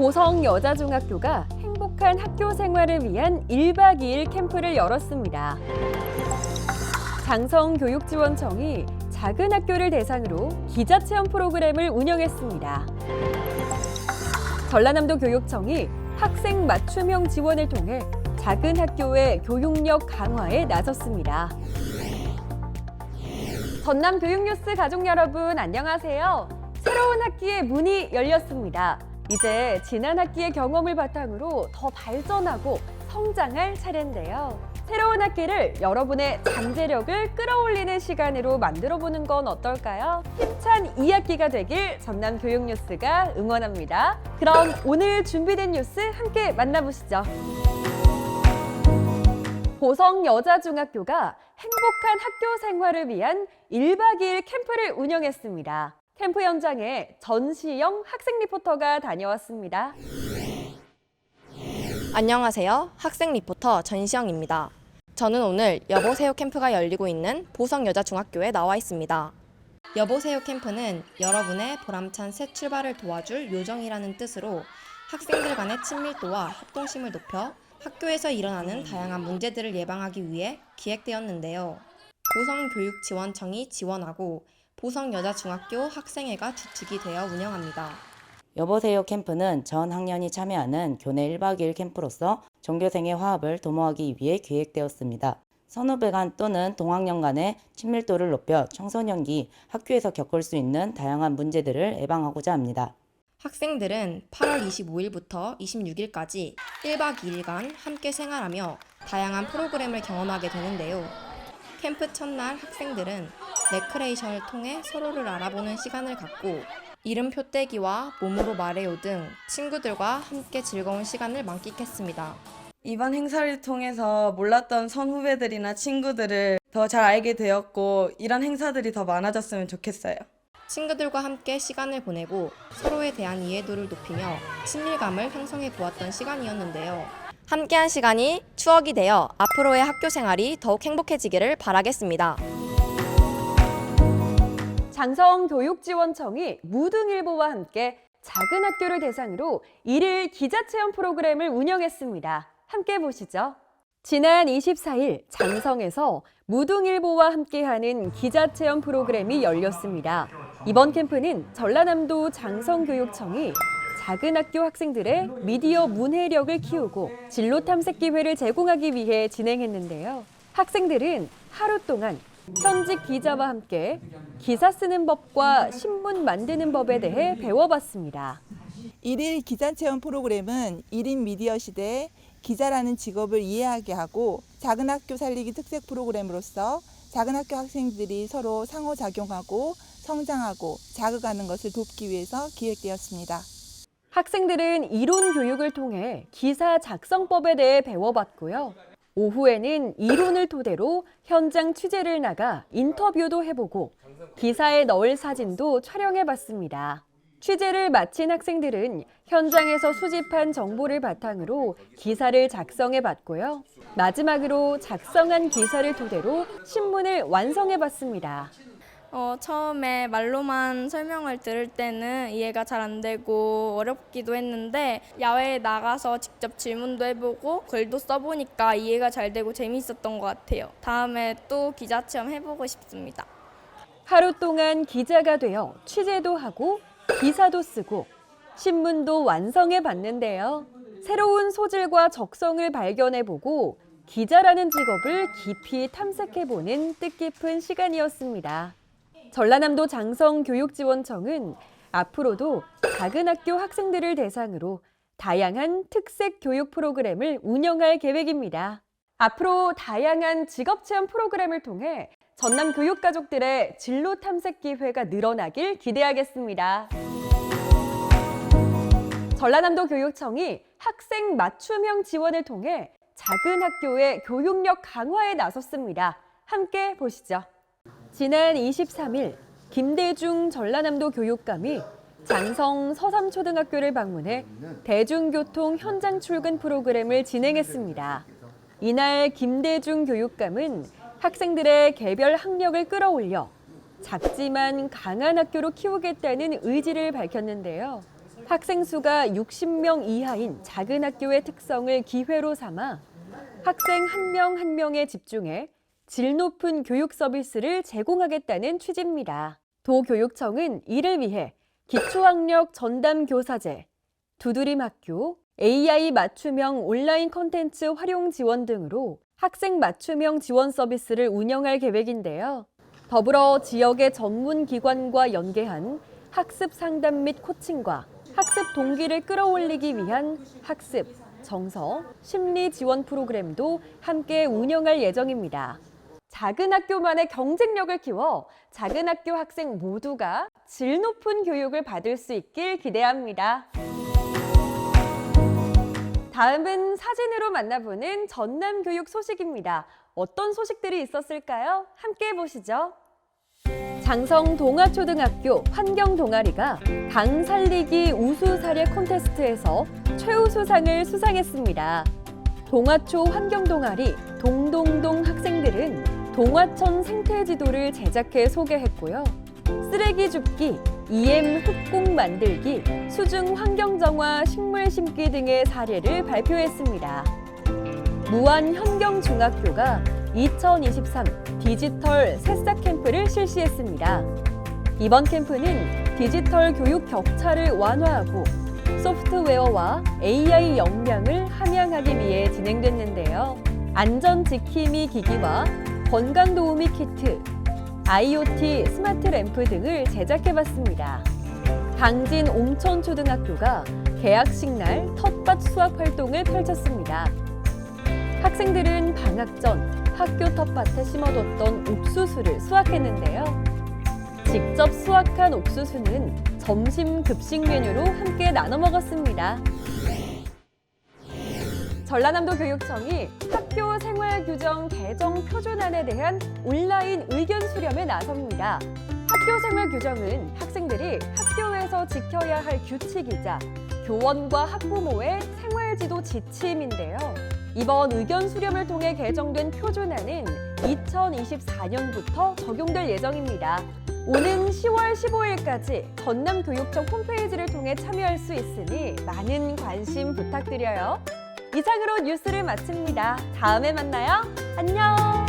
보성 여자중학교가 행복한 학교 생활을 위한 1박 2일 캠프를 열었습니다. 장성교육지원청이 작은 학교를 대상으로 기자체험 프로그램을 운영했습니다. 전라남도 교육청이 학생 맞춤형 지원을 통해 작은 학교의 교육력 강화에 나섰습니다. 전남 교육뉴스 가족 여러분 안녕하세요. 새로운 학기의 문이 열렸습니다. 이제 지난 학기의 경험을 바탕으로 더 발전하고 성장할 차례인데요. 새로운 학기를 여러분의 잠재력을 끌어올리는 시간으로 만들어 보는 건 어떨까요? 힘찬 2학기가 되길 전남 교육뉴스가 응원합니다. 그럼 오늘 준비된 뉴스 함께 만나보시죠. 보성 여자중학교가 행복한 학교 생활을 위한 1박 2일 캠프를 운영했습니다. 캠프 현장에 전시영 학생 리포터가 다녀왔습니다. 안녕하세요. 학생 리포터 전시영입니다. 저는 오늘 여보세요 캠프가 열리고 있는 보성여자중학교에 나와 있습니다. 여보세요 캠프는 여러분의 보람찬 새 출발을 도와줄 요정이라는 뜻으로 학생들 간의 친밀도와 협동심을 높여 학교에서 일어나는 다양한 문제들을 예방하기 위해 기획되었는데요. 보성교육지원청이 지원하고 보성여자중학교 학생회가 주축이 되어 운영합니다. 여보세요 캠프는 전 학년이 참여하는 교내 1박 2일 캠프로서 전교생의 화합을 도모하기 위해 기획되었습니다. 선후배 간 또는 동학년 간의 친밀도를 높여 청소년기 학교에서 겪을 수 있는 다양한 문제들을 예방하고자 합니다. 학생들은 8월 25일부터 26일까지 1박 2일간 함께 생활하며 다양한 프로그램을 경험하게 되는데요. 캠프 첫날 학생들은 레크레이션을 통해 서로를 알아보는 시간을 갖고 이름표 떼기와 몸으로 말해요 등 친구들과 함께 즐거운 시간을 만끽했습니다. 이번 행사를 통해서 몰랐던 선후배들이나 친구들을 더 잘 알게 되었고 이런 행사들이 더 많아졌으면 좋겠어요. 친구들과 함께 시간을 보내고 서로에 대한 이해도를 높이며 친밀감을 형성해 보았던 시간이었는데요. 함께한 시간이 추억이 되어 앞으로의 학교 생활이 더욱 행복해지기를 바라겠습니다. 장성교육지원청이 무등일보와 함께 작은 학교를 대상으로 일일 기자체험 프로그램을 운영했습니다. 함께 보시죠. 지난 24일 장성에서 무등일보와 함께하는 기자체험 프로그램이 열렸습니다. 이번 캠프는 전라남도 장성교육청이 작은 학교 학생들의 미디어 문해력을 키우고 진로 탐색 기회를 제공하기 위해 진행했는데요. 학생들은 하루 동안 현직 기자와 함께 기사 쓰는 법과 신문 만드는 법에 대해 배워봤습니다. 일일 기자 체험 프로그램은 1인 미디어 시대에 기자라는 직업을 이해하게 하고 작은 학교 살리기 특색 프로그램으로서 작은 학교 학생들이 서로 상호작용하고 성장하고 자극하는 것을 돕기 위해서 기획되었습니다. 학생들은 이론 교육을 통해 기사 작성법에 대해 배워봤고요. 오후에는 이론을 토대로 현장 취재를 나가 인터뷰도 해보고 기사에 넣을 사진도 촬영해봤습니다. 취재를 마친 학생들은 현장에서 수집한 정보를 바탕으로 기사를 작성해봤고요. 마지막으로 작성한 기사를 토대로 신문을 완성해봤습니다. 어, 처음에 말로만 설명을 들을 때는 이해가 잘 안 되고 어렵기도 했는데 야외에 나가서 직접 질문도 해보고 글도 써보니까 이해가 잘 되고 재미있었던 것 같아요. 다음에 또 기자 체험 해보고 싶습니다. 하루 동안 기자가 되어 취재도 하고 기사도 쓰고 신문도 완성해 봤는데요. 새로운 소질과 적성을 발견해 보고 기자라는 직업을 깊이 탐색해 보는 뜻깊은 시간이었습니다. 전라남도 장성교육지원청은 앞으로도 작은 학교 학생들을 대상으로 다양한 특색 교육 프로그램을 운영할 계획입니다. 앞으로 다양한 직업 체험 프로그램을 통해 전남 교육 가족들의 진로 탐색 기회가 늘어나길 기대하겠습니다. 전라남도 교육청이 학생 맞춤형 지원을 통해 작은 학교의 교육력 강화에 나섰습니다. 함께 보시죠. 지난 23일 김대중 전라남도 교육감이 장성 서삼초등학교를 방문해 대중교통 현장 출근 프로그램을 진행했습니다. 이날 김대중 교육감은 학생들의 개별 학력을 끌어올려 작지만 강한 학교로 키우겠다는 의지를 밝혔는데요. 학생 수가 60명 이하인 작은 학교의 특성을 기회로 삼아 학생 한 명한 명에 집중해 질 높은 교육 서비스를 제공하겠다는 취지입니다. 도교육청은 이를 위해 기초학력 전담 교사제, 두드림 학교, AI 맞춤형 온라인 콘텐츠 활용 지원 등으로 학생 맞춤형 지원 서비스를 운영할 계획인데요. 더불어 지역의 전문 기관과 연계한 학습 상담 및 코칭과 학습 동기를 끌어올리기 위한 학습, 정서, 심리 지원 프로그램도 함께 운영할 예정입니다. 작은 학교만의 경쟁력을 키워 작은 학교 학생 모두가 질 높은 교육을 받을 수 있길 기대합니다. 다음은 사진으로 만나보는 전남 교육 소식입니다. 어떤 소식들이 있었을까요? 함께 보시죠. 장성 동아초등학교 환경 동아리가 강 살리기 우수 사례 콘테스트에서 최우수상을 수상했습니다. 동아초 환경 동아리 동동동 학생들은 동화천 생태 지도를 제작해 소개했고요. 쓰레기 줍기, EM 흑공 만들기, 수중 환경 정화, 식물 심기 등의 사례를 발표했습니다. 무안 현경 중학교가 2023 디지털 새싹 캠프를 실시했습니다. 이번 캠프는 디지털 교육 격차를 완화하고 소프트웨어와 AI 역량을 함양하기 위해 진행됐는데요. 안전 지킴이 기기와 건강 도우미 키트, IoT 스마트 램프 등을 제작해봤습니다. 강진 옹천초등학교가 개학식 날 텃밭 수확 활동을 펼쳤습니다. 학생들은 방학 전 학교 텃밭에 심어뒀던 옥수수를 수확했는데요. 직접 수확한 옥수수는 점심 급식 메뉴로 함께 나눠 먹었습니다. 전라남도 교육청이 학교 생활 규정 개정 표준안에 대한 온라인 의견 수렴에 나섭니다. 학교 생활 규정은 학생들이 학교에서 지켜야 할 규칙이자 교원과 학부모의 생활지도 지침인데요. 이번 의견 수렴을 통해 개정된 표준안은 2024년부터 적용될 예정입니다. 오는 10월 15일까지 전남교육청 홈페이지를 통해 참여할 수 있으니 많은 관심 부탁드려요. 이상으로 뉴스를 마칩니다. 다음에 만나요. 안녕!